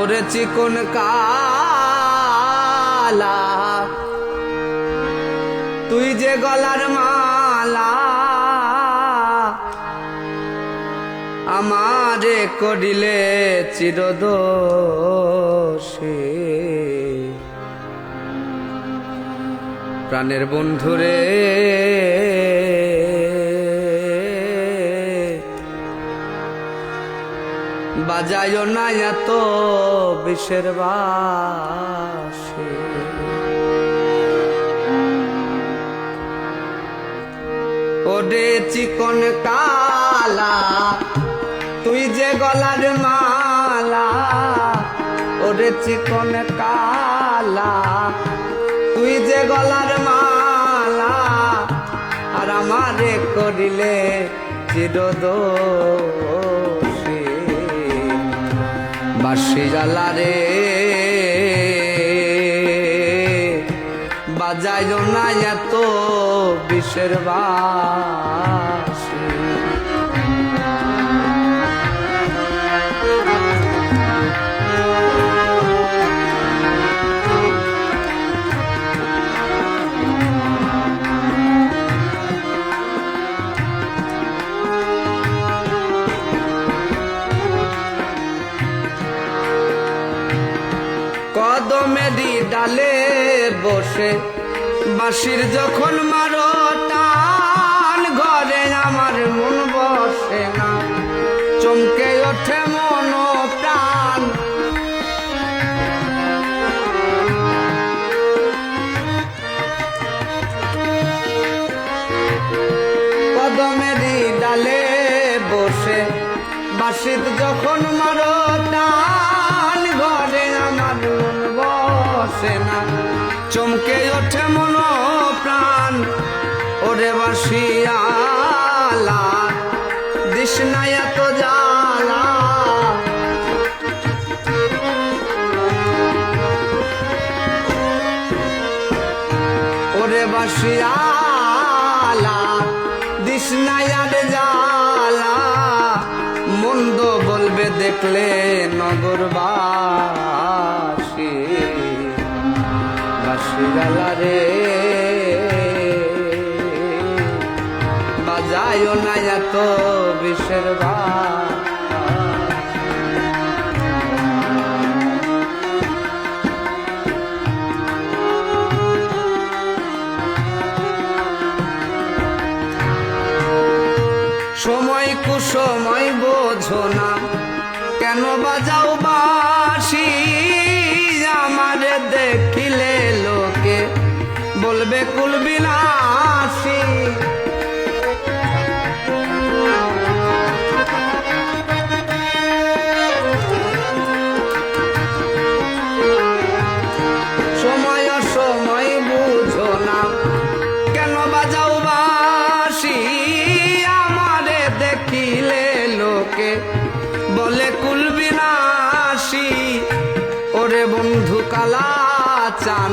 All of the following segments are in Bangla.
ওরে চিকন কালা? তুই যে গলার মালা, আমারে করিলে চিরদোষে। প্রাণের বন্ধুরে বাজায় না এত বাসে। ওরে চিকন কালা, তুই যে গলার মালা, ওরে চিকন কালা, তুই যে গলার মালা, আর আমারে করিলে চিরদোষী। বাসি জ্বালারে বাজাইল না এত বিষের বাসি কদমেরই ডালে বসে। বাঁশির যখন মারো, টান ঘরে আমার মন বসে না। চমকে ওঠে মন প্রাণ কদমেরই ডালে বসে। বাসিত যখন মারো, টান চমকে ওঠে মন প্রাণ ওরে বাসিয়ালা দিস না এত জ্বালা। ওরে বাসিয়ালা দিস না আর জ্বালা। মন্দ বলবে দেখলে নগরবাসী। জ্বালা রে। বাজায় না এত বিষের বা সময় কুসময় বোঝো না কেন বাজাও বলবে কুলবিলাসী সময় সময় বুঝো না, কেন বাজাও বাসি? আমারে দেখিলে লোকে বলে কুলবিনাশি ওরে বন্ধু কালা চান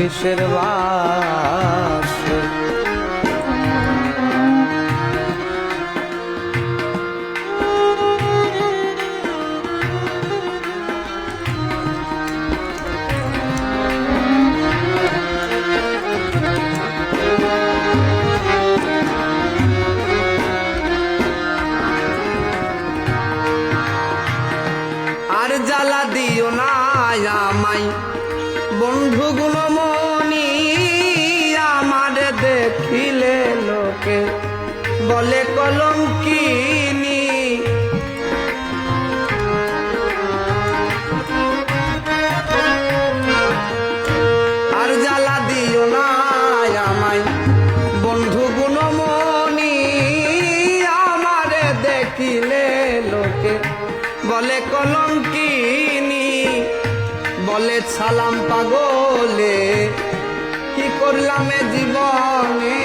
বিষের বাসে। আর জ্বালা দিও না আমায়। আমার দেখিলে লোকে, বলে কলঙ্কিনী। আর জ্বালা দিও আমায়, বন্ধু গুণমণি। আমারে দেখিলে লোকে, বলে কলঙ্কিনী। বলে সালাম পাগলে কি করলাম জীবনে?